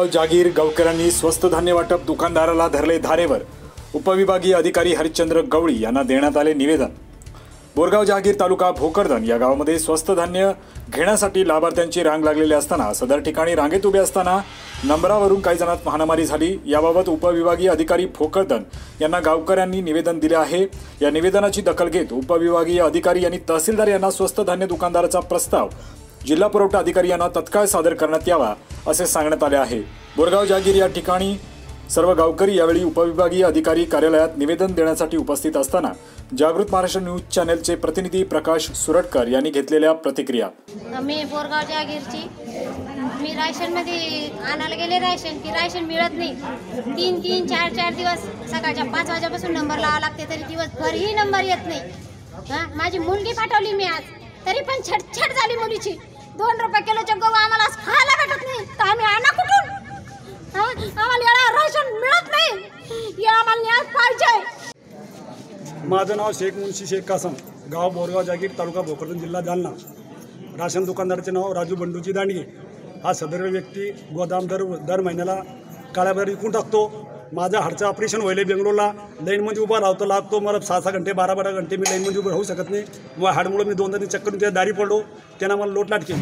बोरगाव जागीर गावकऱ्यांनी स्वस्त धान्य वाटप दुकानदाराला धरले धारेवर. उपविभागीय अधिकारी हरिश्चंद्र गवळी यांना देण्यात आले निवेदन. बोरगाव जहागीर तालुका भोकरदन या गावामध्ये स्वस्त धान्य घेण्यासाठी लाभार्थ्यांची रांग लागलेली असताना सदर ठिकाणी रांगेत उभे असताना नंबरावरून काही जणात महामारी झाली. याबाबत उपविभागीय अधिकारी भोकरदन यांना गावकऱ्यांनी निवेदन दिले आहे. या निवेदनाची दखल घेत उपविभागीय अधिकारी यांनी तहसीलदार यांना स्वस्त धान्य दुकानदाराचा प्रस्ताव जिल्हा पुरवठा अधिकारी यांना तत्काळ सादर करण्यात यावा असे सांगण्यात आले आहे. बोरगाव जहागीर या ठिकाणी सर्व गावकरी यावेळी उपविभागीय अधिकारी कार्यालयात निवेदन देण्यासाठी उपस्थित असताना जागृत महाराष्ट्र न्यूज चॅनेलचे प्रतिनिधी प्रकाश सुरटकर यांनी घेतलेल्या प्रतिक्रिया. मी बोरगाव जागीरची. मी राशनमध्ये आणायला गेले राशन की राशन मिळत नाही. तीन तीन चार चार दिवस सकाळच्या पाच वाजेपासून नंबर लावा लागते तरी दिवसभरही नंबर येत नाही. माझी मुलगी पाठवली मी आज. तरी पण छटछट झाली मुलीची. दोन रुपये किलोचे गहू आम्हाला आज खायला भेटत नाही. तर आम्ही आणा कुठून? आम्हाला याला राशन मिळत नाही. हे आम्हाला न्याय पाहिजे. माझं नाव शेख मुन्शी शेख कासम. गाव बोरगाव जागीर तालुका भोकरदन जिल्हा जालना. राशन दुकानदाराचे नाव राजू बंडूची दांडगे. हा सदर व्यक्ती गोदाम दर दर महिन्याला काळ्याबाहेर विकून टाकतो. माझं हाडचं ऑपरेशन व्हायला बेंगलोरला. लाईनमध्ये उभा राहतो लागतो. मला सहा सहा घंटे बारा बारा घंटे मी लाईनमध्ये उभं राहू शकत नाही. मग हाडमुळं मी दोनदा तरी चक्कर त्या दारी पडलो. त्यानं मला लोटलाट केली.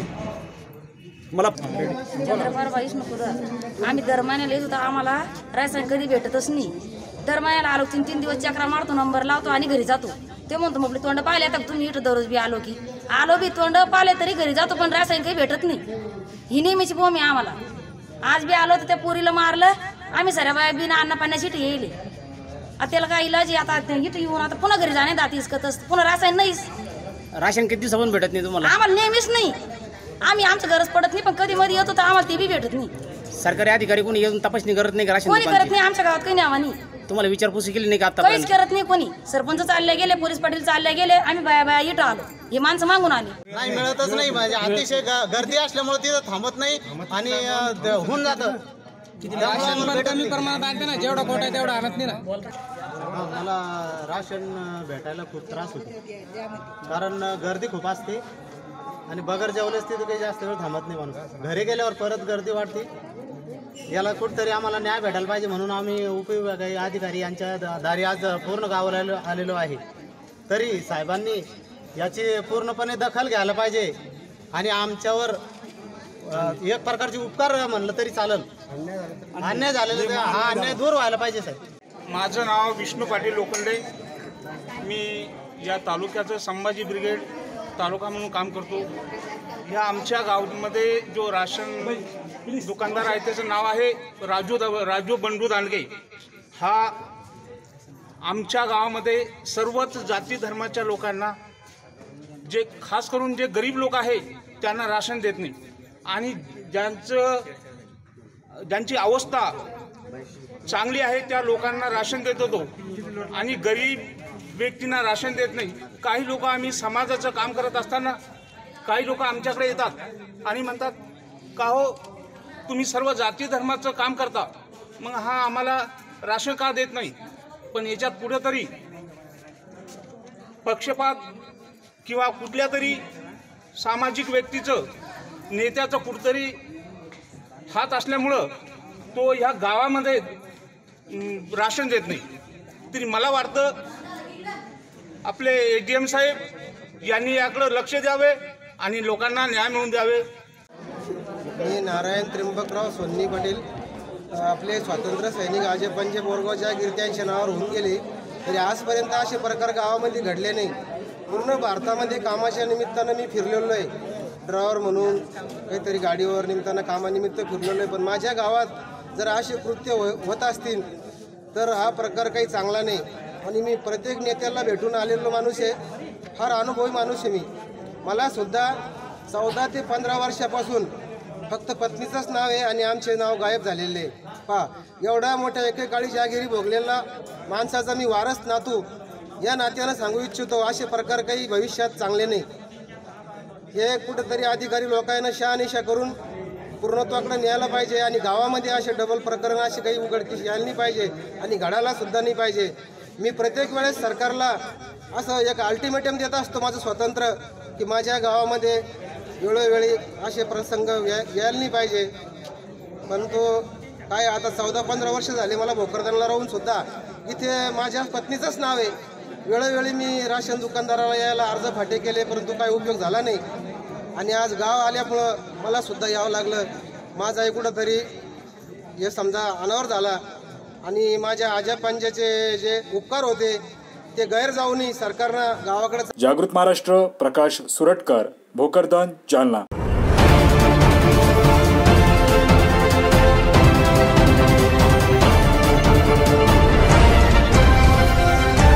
मला चंद्रपार बाईस नको आम्ही दर लिहित येत होतो. आम्हाला रायसन कधी भेटतच नाही. दर आलो तीन तीन दिवस चक्रा मारतो नंबर लावतो आणि घरी जातो. ते म्हणतो मग तोंड पाहिले तर तुम्ही इथं दररोज बी आलो की. आलो बी तोंड पाहिले तरी घरी जातो पण रासायन काही भेटत नाही. ही नेहमीची बोम आहे आम्हाला. आज बी आलो तर त्या पोरीला मारलं आम्ही सऱ्या बाया बिना अन्न पाण्याची इथं येईल. आता त्याला काय इलाज आहे? आता ते इथं येऊन आता पुन्हा घरी जाणे दात इसकत असतं पुन्हा रासायन नाहीच राशन किती दिवसापासून भेटत नाही तुम्हाला? आम्हाला नेहमीच नाही. आम्ही आमचं गरज पडत नाही पण कधी मध्ये येतो तर आम्हाला ते बी भेटत नाही. सरकारी अधिकारी कोणी येऊन तपासणी करत नाही का राशन कोणी करत दुकानची? नाही आमच्या गावात काही नाही. आम्हाला तुम्हाला विचारपूस केली नाही का काहीच आतापर्यंत करत नाही कोणी. सरपंच चालले गेले पोलीस पाटील चालले गेले आम्ही बाया बाया इथं आलो. हे माणसं मागून आले. नाही मिळतच नाही. म्हणजे अतिशय ग- गर्दी असल्यामुळे तिथं थांबत नाही आणि अं, द- होऊन जातं. कमी प्रमाणात आणते ना जेवढा कोटा आहे तेवढा आणत नाही ना. हा, मला राशन भेटायला खूप त्रास होतो. कारण गर्दी खूप असते आणि बगर जेवलेच तिथे काही जास्त वेळ थांबत नाही माणूस. घरी गेल्यावर परत गर्दी वाढते. याला कुठतरी आम्हाला न्याय भेटायला पाहिजे म्हणून आम्ही उपविभागीय अधिकारी यांच्या द- दारी आज पूर्ण गावाला आलो आलेलो आहे. तरी साहेबांनी याची पूर्णपणे दखल घ्यायला पाहिजे आणि आमच्यावर एक प्रकारचे उपकार म्हणलं तरी चालेल. अन्याय झालेला आहे, हा अन्याय दूर व्हायला पाहिजे साहेब. माझं नाव विष्णू पाटील लोखंडे. मी या तालुक्याचं संभाजी ब्रिगेड तालुका म्हणून काम करतो. या आमच्या गावमध्ये जो राशन दुकानदार आहे त्याचं नाव आहे राजू द- राजू बंडू दांडगे हा आमच्या गावामध्ये सर्वच जाती धर्माच्या लोकांना जे खास करून जे गरीब लोक आहे त्यांना राशन देत नाही. आणि ज्यांचं ज्यांची अवस्था चांगली आहे त्या लोकांना राशन देत होतो. आणि गरीब व्यक्तींना राशन देत नाही. काही लोक आम्ही समाजाचं काम करत असताना काही लोक आमच्याकडे येतात आणि म्हणतात का हो तुम्ही सर्व जाती धर्माचं काम करता. मग हा आम्हाला राशन का देत नाही? पण याच्यात कुठंतरी पक्षपात किंवा कुठल्या तरी सामाजिक व्यक्तीचं नेत्याचा कुठतरी हात असल्यामुळं तो ह्या गावामध्ये राशन देत नाही. तरी मला वाटतं आपले ए डी एम साहेब यांनी याकडं लक्ष द्यावे आणि लोकांना न्याय मिळवून द्यावे. मी नारायण त्र्यंबकराव सोन्नी पाटील. आपले स्वातंत्र्य सैनिक अजय पंजे बोरगावच्या गिरत्यांच्या नावावर होऊन गेले तरी आजपर्यंत असे प्रकार गावामध्ये घडले नाही. पूर्ण भारतामध्ये कामाच्या निमित्तानं मी फिरलेलो आहे. ड्रायव्हर म्हणून काहीतरी गाडीवर निमित्तानं कामानिमित्त फिरलेलो आहे. पण माझ्या गावात जर असे कृत्य हो होत असतील तर हा प्रकार काही चांगला नाही. आणि मी प्रत्येक नेत्याला भेटून आलेलो माणूस आहे. फार अनुभवी माणूस आहे मी. मला सुद्धा चौदा ते पंधरा वर्षापासून फक्त पत्नीचंच नाव आहे आणि आमचे नाव गायब झालेले आहे. पहा एवढ्या मोठ्या एकेकाळी जहागिरी भोगलेला माणसाचा मी वारस नातू या नात्यानं सांगू इच्छितो असे प्रकार काही भविष्यात चांगले नाही. हे कुठंतरी अधिकारी लोकांना शहानिशा करून पूर्णत्वाकडे न्यायला पाहिजे आणि गावामध्ये असे डबल प्रकरण असे काही उघडकीस यायला नाही पाहिजे आणि घडायला सुद्धा नाही पाहिजे. मी प्रत्येक वेळेस सरकारला असं एक अल्टिमेटम देत असतो माझं स्वतंत्र की माझ्या गावामध्ये वेळोवेळी असे प्रसंग यायला नाही पाहिजे. परंतु काय आता चौदा पंधरा वर्ष झाले मला भोकरदनला राहून सुद्धा इथे माझ्या पत्नीचंच नाव आहे. वेळोवेळी मी राशन दुकानदाराला यायला अर्ज फाटे केले परंतु काही उपयोग झाला नाही. आणि आज गाव आल्यामुळं मला सुद्धा यावं लागलं. माझाही कुठंतरी हे समजा अनावर झाला. आणि माझ्या आजा पंजाचे जे उपकार होते ते गैर जाऊनही सरकारनं गावाकडे जागृत महाराष्ट्र प्रकाश सुरटकर भोकरदन जालना.